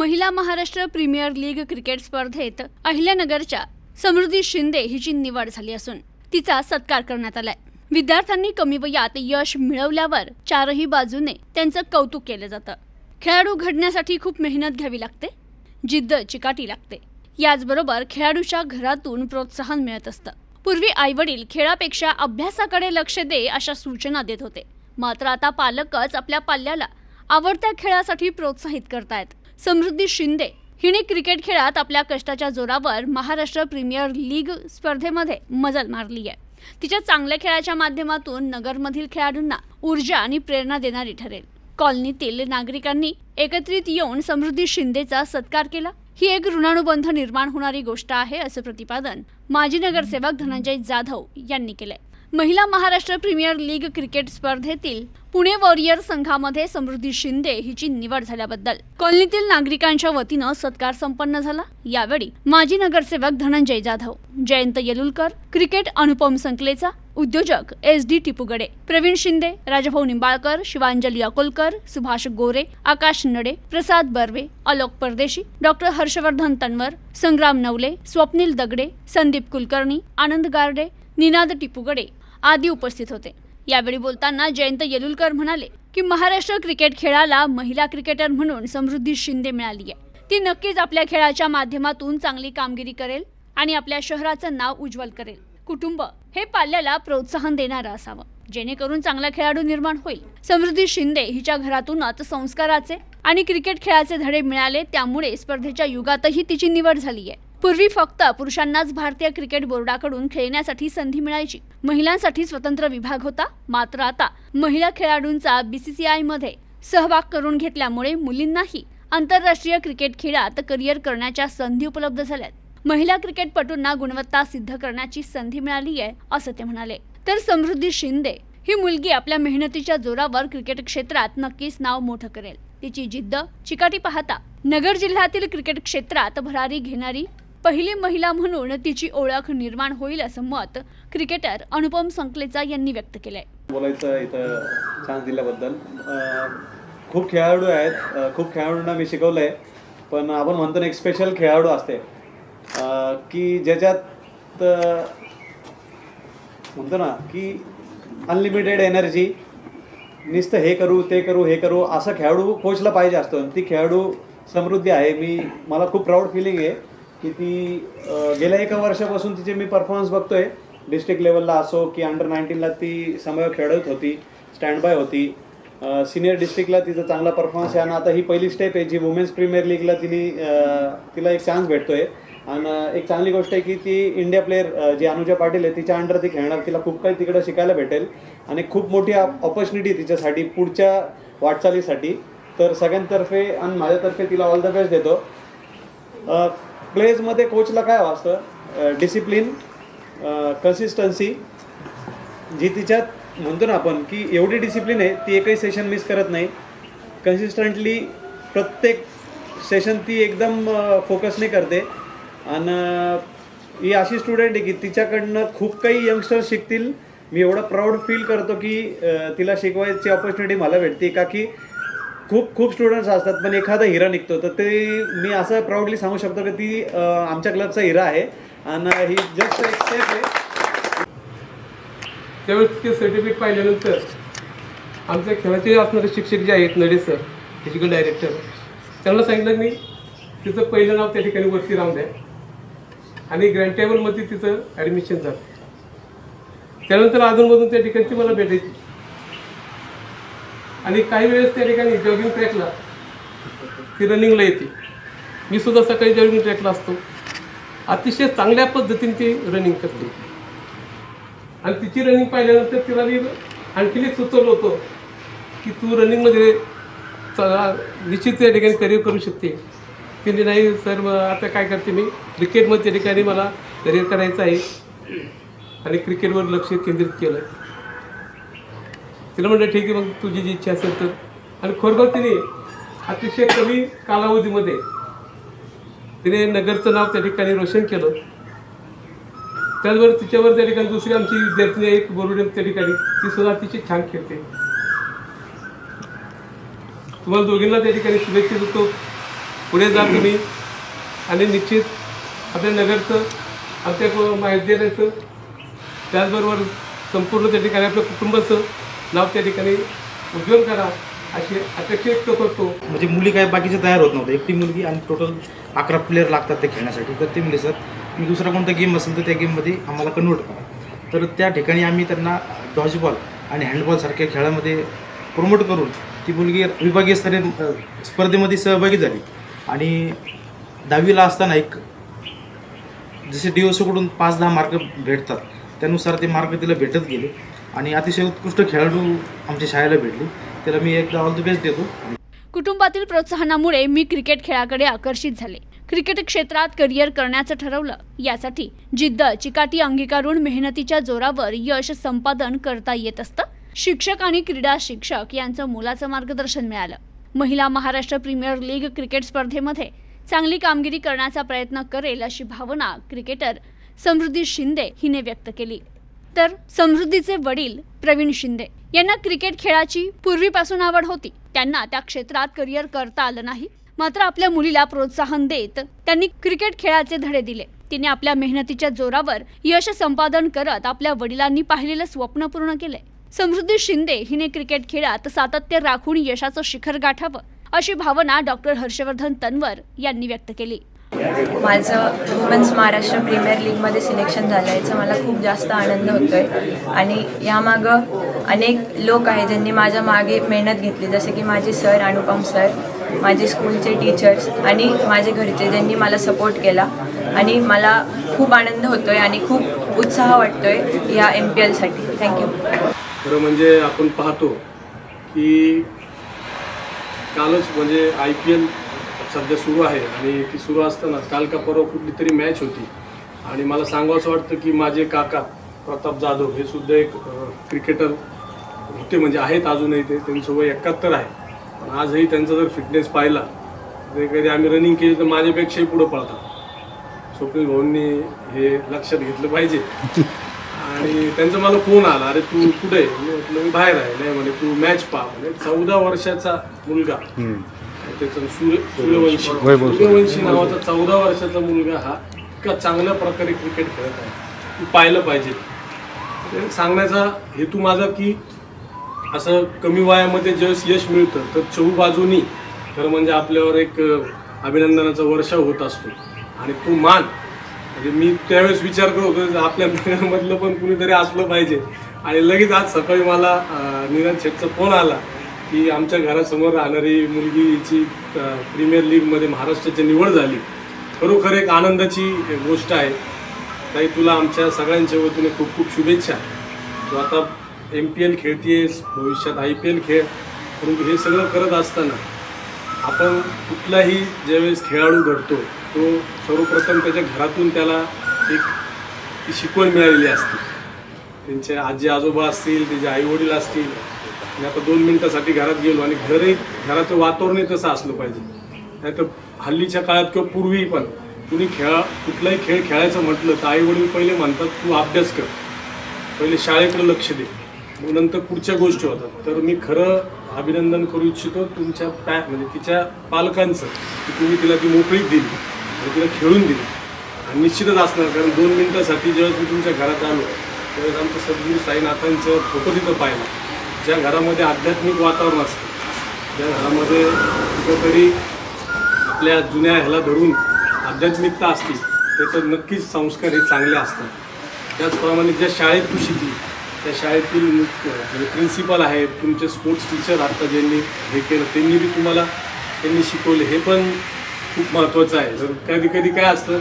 महिला Maharashtra premier league cricket स्पर्धेत अहिल्यानगरच्या समृद्धी शिंदे हिची निवड झाली असून तिचा सत्कार करण्यात आलाय. विद्यार्थ्यांनी कमी वयात यश मिळवल्यावर चारही बाजूने त्यांचं कौतुक केलं जातं. खेळाडू घडण्यासाठी खूप मेहनत घ्यावी लागते जिद्द चिकाटी लागते. याचबरोबर खेळाडूच्या घरातून प्रोत्साहन मिळत असतं. पूर्वी आईवडील खेळापेक्षा अभ्यासाकडे लक्ष दे अशा सूचना देत होते. मात्र आता पालकच आपल्या पाल्याला आवडत्या खेळासाठी प्रोत्साहित करतायत. समृद्धी शिंदे हिने क्रिकेट खेळात आपल्या कष्टाच्या जोरावर महाराष्ट्र प्रीमियर लीग स्पर्धेमध्ये मजल मारली आहे. तिच्या चांगल्या खेळाच्या माध्यमातून नगरमधील खेळाडूंना ऊर्जा आणि प्रेरणा देणारी ठरेल. कॉलनीतील नागरिकांनी एकत्रित येऊन समृद्धी शिंदेचा सत्कार केला. ही एक ऋणानुबंध निर्माण होणारी गोष्ट आहे असं प्रतिपादन माजी नगरसेवक धनंजय जाधव यांनी केलंय. महिला महाराष्ट्र प्रीमियर लीग क्रिकेट स्पर्धेतील पुणे वॉरियर संघामध्ये समृद्धी शिंदे हिची निवड झाल्याबद्दल. कॉलनीतील नागरिकांच्या वतीनं सत्कार संपन्न झाला. यावेळी माजी नगरसेवक धनंजय जाधव जयंत येलुलकर क्रिकेट अनुपम संकलेचा उद्योजक S D Tipugade Pravin Shinde Rajbhau Nimbalkar Shivanjali Akolkar Subhash Gore Akash Nade Prasad Barve Alok Pardeshi doctor Harshvardhan Tanwar Sangram Navale Swapnil Dagade Sandeep Kulkarni Anand Garde Ninad Tipugade आदी उपस्थित होते. यावेळी बोलताना जयंत येलुलकर म्हणाले की Maharashtra cricket खेळाला महिला cricketer म्हणून समृद्धी शिंदे मिळाली आहे ती नक्कीच आपल्या खेळाच्या माध्यमातून चांगली कामगिरी करेल आणि आपल्या शहराचं नाव उज्ज्वल करेल. कुटुंब हे पाल्याला प्रोत्साहन देणारं असावं. जेणेकरून चांगला खेळाडू निर्माण होईल. समृद्धी शिंदे हिच्या घरातूनच संस्काराचे आणि क्रिकेट खेळाचे धडे मिळाले त्यामुळे स्पर्धेच्या युगातही तिची निवड झाली आहे पूर्वी फक्त पुरुषांनाच भारतीय क्रिकेट बोर्डाकडून खेळण्यासाठी संधी मिळायची. महिलांसाठी स्वतंत्र विभाग होता मात्र आता महिला खेळाडूंचा बीसीसीआयमध्ये सहभाग करून घेतल्यामुळे मुलींनाही आंतरराष्ट्रीय क्रिकेट खेळात करिअर करण्याच्या संधी उपलब्ध झाल्यात. महिला क्रिकेटपटूंना गुणवत्ता सिद्ध करण्याची संधी मिळाली आहे असं ते म्हणाले. तर समृद्धी शिंदे ही मुलगी आपल्या मेहनतीच्या जोरावर क्रिकेट क्षेत्रात नक्कीच नाव मोठं करेल. तिची जिद्द चिकाटी पाहता नगर जिल्ह्यातील क्रिकेट क्षेत्रात भरारी घेणारी पहिली महिला म्हणून तिची ओळख निर्माण होईल असं मत क्रिकेटर अनुपम संकलेचा यांनी व्यक्त केलंय. बोलायचं इथं चान्स दिल्याबद्दल. खूप खेळाडू आहेत. खूप खेळाडूंना मी शिकवलं आहे पण आपण म्हणतो ना एक स्पेशल खेळाडू असते. की ज्याच्यात म्हणतो ना की अनलिमिटेड एनर्जी नुसतं हे करू ते करू हे करू असं खेळाडू कोचला पाहिजे असतो. आणि ती खेळाडू समृद्धी आहे. मी मला खूप प्राऊड फिलिंग आहे. की ती गेल्या एका वर्षापासून तिचे मी परफॉर्मन्स बघतोय. डिस्ट्रिक्ट लेवलला असो की अंडर नाईन्टीनला ती समय खेळत होती स्टँड बाय होती सिनियर डिस्ट्रिक्टला तिचा चांगला परफॉर्मन्स आहे. आणि आता ही पहिली स्टेप आहे जी वुमेन्स प्रीमियर लीगला तिने तिला एक चान्स भेटतोय. आणि एक चांगली गोष्ट आहे की ती इंडिया प्लेअर जी अनुजा पाटील आहे तिच्या अंडर ती खेळणार तिला खूप काही तिकडं शिकायला भेटेल. आणि खूप मोठी ऑपॉर्च्युनिटी तिच्यासाठी पुढच्या वाटचालीसाठी. तर सगळ्यांतर्फे आणि माझ्यातर्फे तिला ऑल द बेस्ट देतो. प्लेजमध्ये कोचला काय वाचतं डिसिप्लिन कन्सिस्टन्सी जी तिच्यात म्हणतो ना आपण की एवढी डिसिप्लिन आहे ती एकही सेशन मिस करत नाही. कन्सिस्टंटली प्रत्येक सेशन ती एकदम फोकसने करते. आणि ही अशी स्टुडंट आहे की तिच्याकडनं खूप काही यंगस्टर्स शिकतील. मी एवढं प्राऊड फील करतो की तिला शिकवायची ऑपॉर्च्युनिटी मला भेटते. का की खूप खूप स्टुडंट्स असतात पण एखादा हिरा निघतो. तर ते मी असं प्राऊडली सांगू शकतो की ती आमच्या क्लबचा हिरा आहे. आणि ही जस्ट एक स्टेप आहे. त्यावेळेस ते सर्टिफिकेट पाहिल्यानंतर आमच्या खेळाचे असणारे शिक्षक जे आहेत नडे सर फिजिकल डायरेक्टर त्यांना सांगितलं मी तिचं पहिलं नाव त्या ठिकाणी वरती राहून द्या. आणि ग्रँड टेबलमध्ये तिचं ॲडमिशन झालं. त्यानंतर अजूनमधून त्या ठिकाणची मला भेटायची. आणि काही वेळेस त्या ठिकाणी जॉगिंग ट्रॅकला ती रनिंगला येते. मी सुद्धा सकाळी जॉगिंग ट्रॅकला असतो. अतिशय चांगल्या पद्धतीने ती रनिंग करते. आणि तिची रनिंग पाहिल्यानंतर तिला मी आणखीन एक सुचवलं होतं की तू रनिंगमध्ये च- निश्चित त्या ठिकाणी करिअर करू शकते. तिने नाही सर मग आता काय करते मी? क्रिकेटमध्ये त्या ठिकाणी मला करिअर करायचं आहे. आणि क्रिकेटवर लक्ष केंद्रित केलं. तिला म्हणलं ठीक आहे मग तुझी जी इच्छा असेल तर. आणि खरोखर तिने अतिशय कमी कालावधीमध्ये तिने नगरचं नाव त्या ठिकाणी रोशन केलं. त्याचबरोबर तिच्यावर त्या ठिकाणी दुसरी आमची विद्यार्थिनी एक बोरुडे त्या ठिकाणी ती सुद्धा अतिशय छान खेळते. तुम्हाला दोघींना त्या ठिकाणी शुभेच्छा देतो. पुढे जा तुम्ही. आणि निश्चित आपल्या नगरचं आमच्या महाविद्यालयाचं त्याचबरोबर संपूर्ण त्या ठिकाणी आपल्या कुटुंबाचं नाव त्या ठिकाणी उज्ज्वल करा अशी अपेक्षा व्यक्त करतो. म्हणजे मुली काय बाकीचे तयार होत नव्हते. एकटी मुलगी आणि टोटल अकरा प्लेअर लागतात ते खेळण्यासाठी. तर ते मुली सर मी दुसरा कोणता गेम असेल तर त्या गेममध्ये आम्हाला कन्वर्ट करा. तर त्या ठिकाणी आम्ही त्यांना डॉजबॉल आणि हँडबॉलसारख्या खेळामध्ये प्रमोट करून ती मुलगी विभागीय स्तरीय स्पर्धेमध्ये सहभागी झाली. आणि दहावीला असताना एक जसे डी कडून पाच दहा मार्क भेटतात. त्यानुसार ते मार्क तिला भेटत गेले. आणि अतिशय उत्कृष्ट खेळाडू आमच्या शाळेला भेटली. त्याला मी एकदा ऑल द बेस्ट देतो. कुटुंबातील प्रोत्साहनामुळे मी क्रिकेट खेळाकडे आकर्षित झाले. क्रिकेट क्षेत्रात करिअर करण्याचं ठरवलं. यासाठी जिद्द चिकाटी अंगीकारून मेहनतीच्या जोरावर यश संपादन करता येत असतं. शिक्षक आणि क्रीडा शिक्षक यांचं मोलाचं मार्गदर्शन मिळालं. महिला महाराष्ट्र प्रीमियर लीग क्रिकेट स्पर्धेमध्ये चांगली कामगिरी करण्याचा प्रयत्न करेल अशी भावना क्रिकेटर समृद्धी शिंदे हिने व्यक्त केली. तर समृद्धीचे वडील प्रवीण शिंदे. यांना क्रिकेट खेळाची पूर्वीपासून आवड होती. त्यांना त्या क्षेत्रात करिअर करता आलं नाही. मात्र आपल्या मुलीला प्रोत्साहन देत त्यांनी क्रिकेट खेळाचे धडे दिले. तिने आपल्या मेहनतीच्या जोरावर यश संपादन करत आपल्या वडिलांनी पाहिलेलं स्वप्न पूर्ण केले. समृद्धी शिंदे हिने क्रिकेट खेळात सातत्य राखून यशाचं शिखर गाठावं अशी भावना डॉक्टर हर्षवर्धन तन्वर यांनी व्यक्त केली. माझं वुमन्स महाराष्ट्र प्रीमियर लीगमध्ये सिलेक्शन झालं याचा मला खूप जास्त आनंद होतो आहे आणि यामागं अनेक लोक आहेत ज्यांनी माझ्या मागे मेहनत घेतली जसे की माझे सर अनुपम सर माझे स्कूलचे टीचर्स आणि माझे घरचे ज्यांनी मला सपोर्ट केला. आणि मला खूप आनंद होतो आहे आणि खूप उत्साह वाटतो आहे या एम पी एलसाठी थँक्यू खरं म्हणजे आपण पाहतो की कालच म्हणजे आय पी एल सध्या सुरू आहे आणि ती सुरू असताना काल का परवा कुठली तरी मॅच होती. आणि मला सांगावंसं वाटतं की माझे काका प्रताप जाधव हे सुद्धा एक क्रिकेटर होते म्हणजे आहेत अजूनही ते त्यांचं वय एकाहत्तर आहे. पण आजही त्यांचा जर फिटनेस पाहिला तर कधी आम्ही रनिंग केली तर माझ्यापेक्षाही पुढं पळतात. स्वप्नील भाऊंनी हे लक्षात घेतलं पाहिजे. आणि त्यांचा मला फोन आला अरे तू कुठे आहे? मी म्हटलं मी बाहेर आहे. नाही म्हणे तू मॅच पहा. म्हणजे चौदा वर्षाचा मुलगा. त्याचं सूर्य सूर्यवंशी. सूर्यवंशी नावाचा चौदा वर्षाचा मुलगा हा इतका चांगल्या प्रकारे क्रिकेट खेळत आहे. तू पाहिलं पाहिजे. ते सांगण्याचा हेतू माझा की असं कमी वयामध्ये ज्यावेळेस यश मिळतं तर चहूबाजूनी खरं म्हणजे आपल्यावर एक अ, अभिनंदनाचा वर्षाव होत असतो. आणि तो मान म्हणजे मी त्यावेळेस विचार करत होतो की आपल्या मधलं पण कुणीतरी असलं पाहिजे. आणि लगेच आज सकाळी मला अ, नीरज शेठचा फोन आला. की आमच्या घरासमोर राहणारी मुलगीची प्रीमियर लीगमध्ये महाराष्ट्राची निवड झाली. खरोखर एक आनंदाची गोष्ट आहे. ताई तुला आमच्या सगळ्यांच्या वतीने खूप खूप शुभेच्छा. तू आता एम पी एल खेळतेस भविष्यात आय पी एल खेळ. परंतु हे सगळं करत असताना आपण कुठलाही ज्यावेळेस खेळाडू घडतो तो सर्वप्रथम त्याच्या घरातून त्याला एक शिकवण मिळालेली असते. त्यांचे आजी आजोबा असतील त्याचे आईवडील असतील मी आता दोन मिनिटासाठी घरात गेलो आणि घरही घराचं वातावरणही तसं असलं पाहिजे. नाही तर हल्लीच्या काळात किंवा पूर्वी पण कुणी खेळा कुठलाही खेळ खेळायचं म्हटलं तर आई वडील पहिले म्हणतात तू अभ्यास कर. पहिले शाळेकडे लक्ष दे. मग नंतर पुढच्या गोष्टी होतात. तर मी खरं अभिनंदन करू इच्छितो तुमच्या पॅ म्हणजे तिच्या पालकांचं की तुम्ही तिला ती मोकळीक दिली आणि तिला खेळून दिली. आणि निश्चितच असणार कारण दोन मिनिटासाठी जेव्हा मी तुमच्या घरात आलो त्यावेळेस आमचं सद्गुरू साईनाथांचं फोटो तिथं पाहिला. ज्या घरामध्ये आध्यात्मिक वातावरण असतं ज्या घरामध्ये कुठंतरी आपल्या जुन्या ह्याला धरून आध्यात्मिकता असते तर नक्कीच संस्कार हे चांगले असतात. त्याचप्रमाणे ज्या शाळेत तू शिकली त्या शाळेतील म्हणजे प्रिन्सिपल आहेत तुमचे स्पोर्ट्स टीचर आता ज्यांनी हे केलं त्यांनी बी तुम्हाला त्यांनी शिकवले हे पण खूप महत्त्वाचं आहे. जर कधी कधी काय असतं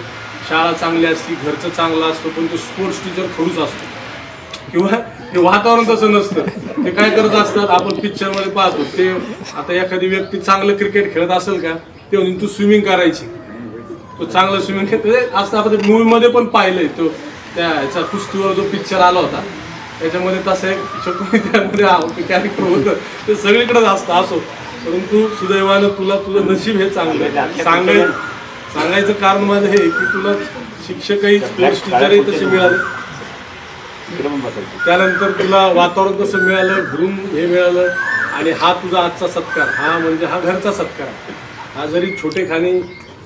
शाळा चांगली असती घरचं चांगलं असतं पण तो स्पोर्ट्स टीचर खडूच असतो. किंवा हे वातावरण तसं नसतं. ते काय करत असतात आपण पिक्चरमध्ये पाहतो. ते आता एखादी व्यक्ती चांगलं क्रिकेट खेळत असेल का ते म्हणून तू स्विमिंग करायची. तो चांगलं स्विमिंग खेळत असं आपण मूवी मध्ये पण पाहिलंय. तो त्या ह्याचा कुस्तीवर जो पिक्चर आला होता त्याच्यामध्ये तसं एक शकून त्यामध्ये कॅरेक्टर होतं ते सगळीकडेच असतं असो परंतु सुदैवानं तुला तुझं नशीब हे चांगलं आहे. सांगायचं सांगायचं कारण माझं हे की तुला शिक्षकही स्पोर्ट्स टीचरही तसे मिळाले. त्यानंतर तुला वातावरण कसं मिळालं घरून हे मिळालं आणि हा तुझा आजचा सत्कार हा म्हणजे हा घरचा सत्कार. आहे हा जरी छोटेखानी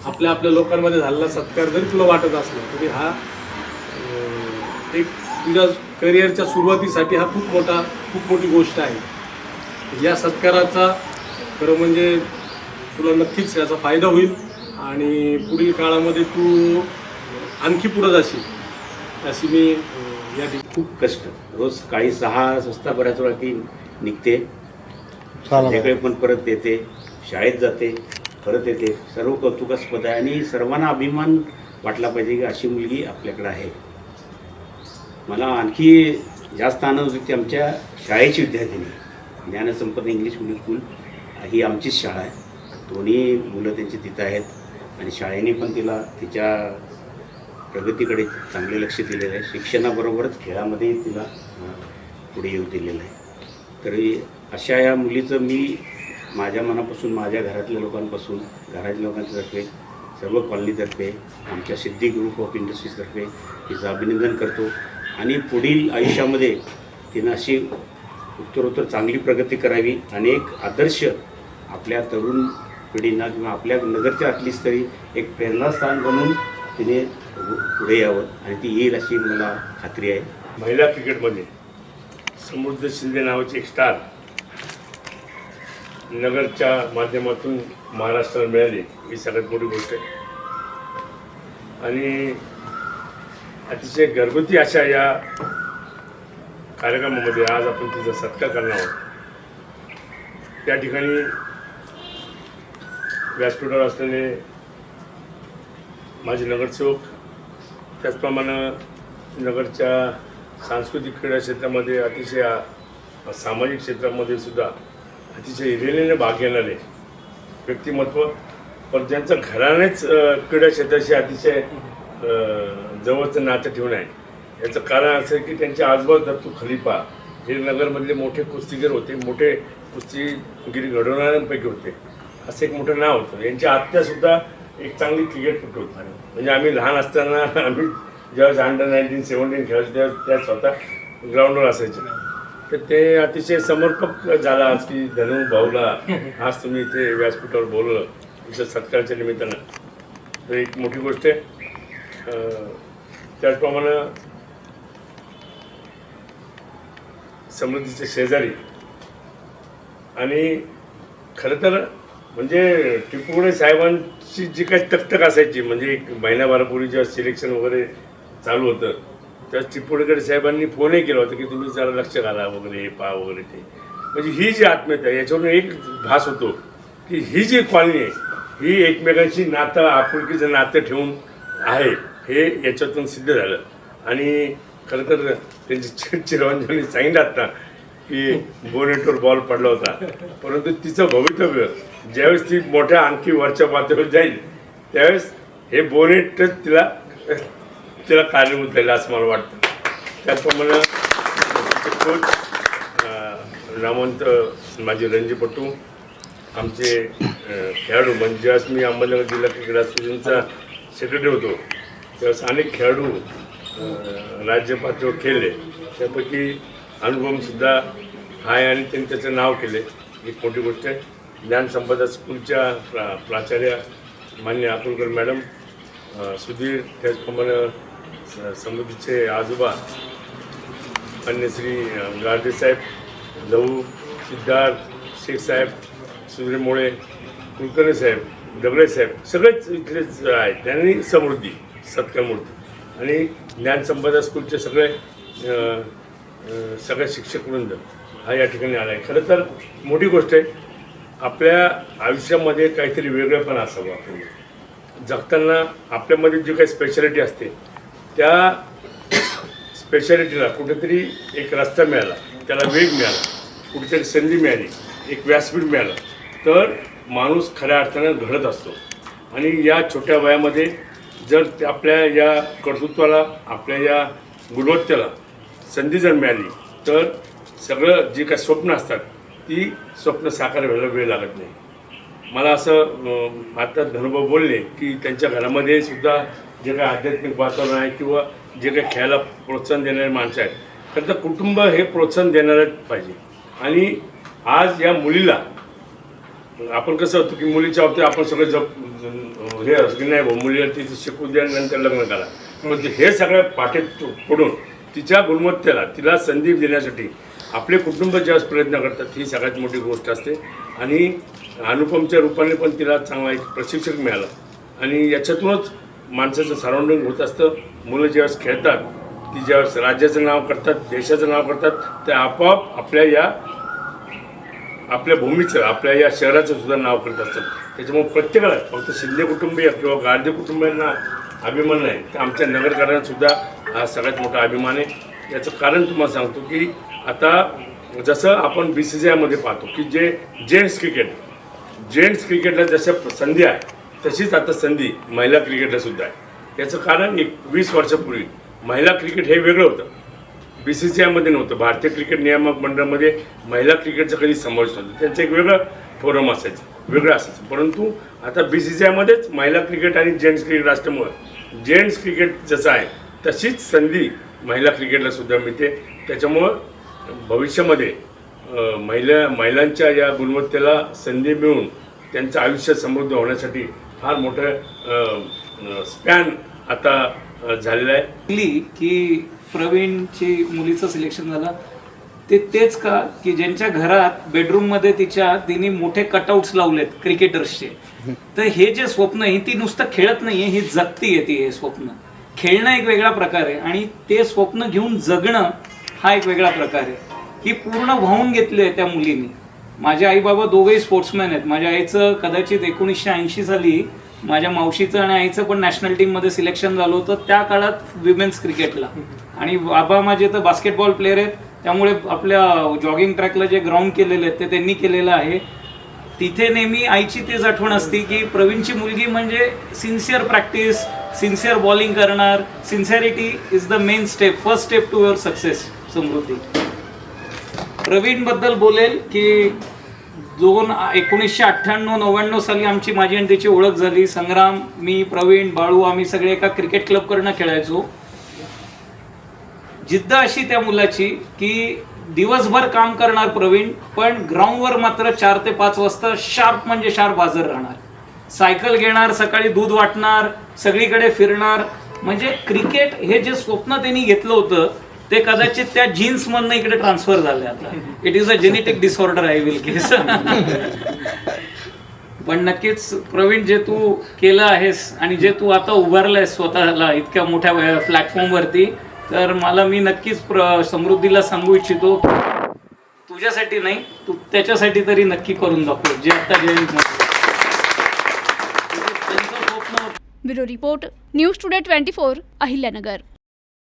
आपल्या आपल्या लोकांमध्ये झालेला सत्कार जरी तुला वाटत असला तरी हा अं, एक तुझ्या करिअरच्या सुरुवातीसाठी हा खूप मोठा खूप मोठी गोष्ट आहे. या सत्काराचा खरं म्हणजे तुला नक्कीच याचा फायदा होईल आणि पुढील काळामध्ये तू आणखी पुढं जाशील अशी मी या खूप कष्ट. रोज सकाळी सहा वाजता बऱ्याच वेळा ती निघते. संध्याकाळी पण परत येते. शाळेत जाते परत येते. सर्व कौतुकास्पद आहे. आणि सर्वांना अभिमान वाटला पाहिजे की अशी मुलगी आपल्याकडे आहे. मला आणखी जास्त आनंद होतो की आमच्या शाळेची विद्यार्थिनी ज्ञानसंपन्न इंग्लिश मिडियम स्कूल ही आमचीच शाळा आहे. दोन्ही मुलं त्यांची तिथं आहेत. आणि शाळेने पण तिला तिच्या प्रगतीकडे चांगले लक्ष दिलेलं आहे. शिक्षणाबरोबरच खेळामध्ये तिला पुढे येऊ दिलेलं आहे. तरी अशा या मुलीचं मी माझ्या मनापासून माझ्या घरातल्या लोकांपासून घरातल्या लोकांतर्फे सर्व कॉलनीतर्फे आमच्या सिद्धी ग्रुप ऑफ इंडस्ट्रीजतर्फे तिचं अभिनंदन करतो. आणि पुढील आयुष्यामध्ये तिनं अशी उत्तरोत्तर चांगली प्रगती करावी. आणि एक आदर्श आपल्या तरुण पिढींना किंवा आपल्या नगरच्या आतलीच तरी एक प्रेरणास्थान बनून तिने पुढे यावं. आणि ती येईल अशी मला खात्री आहे. महिला क्रिकेटमध्ये समृद्ध शिंदे नावाची एक स्टार नगरच्या माध्यमातून महाराष्ट्राला मिळाली ही सगळ्यात मोठी गोष्ट आहे. आणि अतिशय घरगुती अशा या कार्यक्रमामध्ये आज आपण तिचा सत्कार करणार आहोत. त्या ठिकाणी व्यासपीठावर असलेले माझे नगरसेवक त्याचप्रमाणे नगरच्या सांस्कृतिक क्रीडा क्षेत्रामध्ये अतिशय सामाजिक क्षेत्रामध्ये सुद्धा अतिशय हिरेने भाग घेणारे व्यक्तिमत्व पण ज्यांचं घरानेच क्रीडा क्षेत्राशी अतिशय जवळचं नातं ठेवून आहे. याचं कारण असं की त्यांचे आजोबा दत्तू खलिफा हे नगरमधले मोठे कुस्तीगीर होते मोठे कुस्तीगिरी घडवणाऱ्यांपैकी होते. असं एक मोठं नाव होतं. यांच्या आत्यासुद्धा एक चांगली क्रिकेटपटू म्हणजे आम्ही लहान असताना आम्ही ज्यावेळेस अंडर नाईन्टीन सेवन्टीन खेळायचो त्यावेळेस त्या स्वतः ग्राउंडवर असायचे. तर ते अतिशय समर्पक झाला आज की धनु भाऊला आज तुम्ही इथे व्यासपीठावर बोललं तिच्या सत्काराच्या निमित्तानं. तर एक मोठी गोष्ट आहे. त्याचप्रमाणे समृद्धीचे शेजारी आणि खरं तर म्हणजे टिपूगडे साहेबांची जी काही तकतक असायची म्हणजे एक महिनाभरापूर्वी जेव्हा सिलेक्शन वगैरे चालू होतं तेव्हा टिपूगडे साहेबांनी फोनही केला होता की तुम्ही जरा लक्ष घाला वगैरे हे पहा वगैरे ते. म्हणजे ही जी आत्मीयता आहे याच्यावरून एक भास होतो की ही जी कॉलनी आहे ही एकमेकांशी नातं आपुलकीचं नातं ठेवून आहे हे याच्यातून सिद्ध झालं. आणि खरं तर त्यांची चिरवंजनी सांगितलं आता की बोनेटवर बॉल पडला होता. परंतु तिचं भवितव्य ज्यावेळेस ती मोठ्या आणखी वरच्या पातळीवर जाईल त्यावेळेस हे बोनेटच तिला तिला कारणीभूत राहिलं असं मला वाटतं. त्याचप्रमाणे कोच नामवंत माझे रणजीपटू आमचे खेळाडू म्हणजे ज्यावेळेस मी अहमदनगर जिल्हा क्रिकेट असोसिएशनचा सेक्रेटरी होतो त्यावेळेस अनेक खेळाडू अं, राज्य पातळीवर खेळले. त्यापैकी अनुभवसुद्धा आहे आणि त्यांनी त्याचं नाव केले. एक मोठी गोष्ट आहे. ज्ञानसंपदा स्कूलच्या प्रा प्राचार्य मान्य अकोलकर मॅडम सुधीर त्याचप्रमाणे समृद्धीचे आजोबा अन्य श्री अं, साहेब लहू सिद्धार्थ शेख साहेब सुधीर मोळे कुलकर्णी साहेब डबरे साहेब सगळेच इथलेच आहेत. त्यांनी समृद्धी सत्कारमूर्ती आणि ज्ञानसंपदा स्कूलचे सगळे सगळे शिक्षकवृंद हा या ठिकाणी आला आहे खरं तर मोठी गोष्ट आहे आपल्या आयुष्यामध्ये काहीतरी वेगळेपण असावं आपण. जगताना आपल्यामध्ये जी काही स्पेशालिटी असते त्या स्पेशालिटीला कुठेतरी एक रस्ता मिळाला त्याला वेग मिळाला कुठेतरी संधी मिळाली एक व्यासपीठ मिळालं तर माणूस खऱ्या अर्थानं घडत असतो. आणि या छोट्या वयामध्ये जर आपल्या या कर्तृत्वाला आपल्या या गुणवत्तेला संधी जर मिळाली तर सगळं जी काही स्वप्न असतात ती स्वप्न साकार व्हायला वेळ लागत नाही. मला असं आता धनुभाऊ बोलले की त्यांच्या घरामध्ये सुद्धा जे काही आध्यात्मिक वातावरण आहे किंवा जे काही खेळायला प्रोत्साहन देणारे माणसं आहेत तर तर कुटुंब हे प्रोत्साहन देणारच पाहिजे. आणि आज या मुलीला आपण कसं होतं की मुलीच्या बाबतीत आपण सगळं जप हे असं की नाही भाऊ मुलीला तिथे शिकू द्या नंतर लग्न करा. म्हणजे हे सगळं पाठीत पडून तिच्या गुणवत्तेला तिला संधी देण्यासाठी आपले कुटुंब ज्यावेळेस प्रयत्न करतात ही सगळ्यात मोठी गोष्ट असते. आणि अनुपमच्या रूपाने पण तिला चांगला एक प्रशिक्षक मिळाला. आणि याच्यातूनच माणसाचं सराउंडिंग होत असतं. मुलं ज्यावेळेस खेळतात ती ज्यावेळेस राज्याचं नाव करतात देशाचं नाव करतात ते आपोआप आपल्या या आपल्या भूमीचं आपल्या या शहराचं सुद्धा नाव करत असतात. त्याच्यामुळे प्रत्येकाला फक्त शिंदे कुटुंबीय किंवा गार्दे कुटुंबियांना अभिमान आहे तर आमच्या नगरकरांना सुद्धा हा सगळ्यात मोठा अभिमान आहे. याचं कारण तुम्हाला सांगतो की आता जसं आपण बी सी सी आयमध्ये पाहतो की जे जेंट्स क्रिकेट जेंट्स क्रिकेटला जशा संधी आहे तशीच आता संधी महिला क्रिकेटला सुद्धा आहे. याचं कारण एक वीस वर्षापूर्वी महिला क्रिकेट हे वेगळं होतं. बी सी सी आयमध्ये नव्हतं. भारतीय क्रिकेट नियामक मंडळामध्ये महिला क्रिकेटचा कधी समावेश नव्हतं. त्यांचं एक वेगळं फोरम असायचं वेगळं असायचं. परंतु आता बी सी सी आयमध्येच महिला क्रिकेट आणि जेंट्स क्रिकेट असल्यामुळं जेंट्स क्रिकेट जसं आहे तशीच संधी महिला क्रिकेटला सुद्धा मिळते. त्याच्यामुळं भविष्यामध्ये महिला महिलांच्या या गुणवत्तेला संधी मिळून त्यांचं आयुष्य समृद्ध होण्यासाठी फार मोठं स्पॅन आता झालेलं आहे. की प्रवीणची मुलीचं सिलेक्शन झालं ते तेच का की ज्यांच्या घरात बेडरूममध्ये तिच्या तिने मोठे कटआउट्स लावलेत क्रिकेटर्सचे तर हे जे स्वप्न आहे ती नुसतं खेळत नाहीये ही जगती ती हे स्वप्न. खेळणं एक वेगळा प्रकार आहे आणि ते स्वप्न घेऊन जगणं हा एक वेगळा प्रकार आहे. ही पूर्ण वाहून घेतली आहे त्या मुलीने. माझे आई बाबा दोघेही स्पोर्ट्समॅन आहेत. माझ्या आईचं कदाचित एकोणीसशे ऐंशी साली माझ्या मावशीचं आणि आईचं पण नॅशनल टीममध्ये सिलेक्शन झालं होतं त्या काळात विमेन्स क्रिकेटला आणि बाबा माझे तर बास्केटबॉल प्लेअर आहेत. त्यामुळे आपल्या जॉगिंग ट्रॅकला जे ग्राउंड केलेले आहेत ते त्यांनी केलेलं आहे. तिथे नेहमी आईची तेच आठवण असते की प्रवीणची मुलगी म्हणजे सिन्सिअर प्रॅक्टिस सिन्सिअर बॉलिंग करणार. Sincerity is the main step first step to your success Samruddhi. प्रवीणबद्दल बोलेल की दोन एकोणीसशे अठ्ठ्याण्णव नव्याण्णव साली आमची माझी आणि त्याची ओळख झाली. संग्राम मी प्रवीण बाळू आम्ही सगळे एका क्रिकेट क्लबकडनं खेळायचो. जिद्द अशी त्या मुलाची की दिवसभर काम करणार प्रवीण पण ग्राउंडवर मात्र चार ते पाच वाजता शार्प म्हणजे शार्प हजर राहणार. सायकल घेणार सकाळी दूध वाटणार सगळीकडे फिरणार. म्हणजे क्रिकेट हे जे स्वप्न त्यांनी घेतलं होतं ते कदाचित त्या जीन्स मधनं इकडे ट्रान्सफर झाले आता. It is a genetic disorder I will case पण नक्कीच प्रवीण जे तू केलं आहेस आणि जे तू आता उभारलंय स्वतःला इतक्या मोठ्या प्लॅटफॉर्मवरती तर मला मी नक्कीच प्र समृद्धीला सांगू इच्छितो. तुझ्यासाठी नाही तू त्याच्यासाठी तरी नक्की करून दाखव जे आता bureau report news today twenty four Ahilyanagar.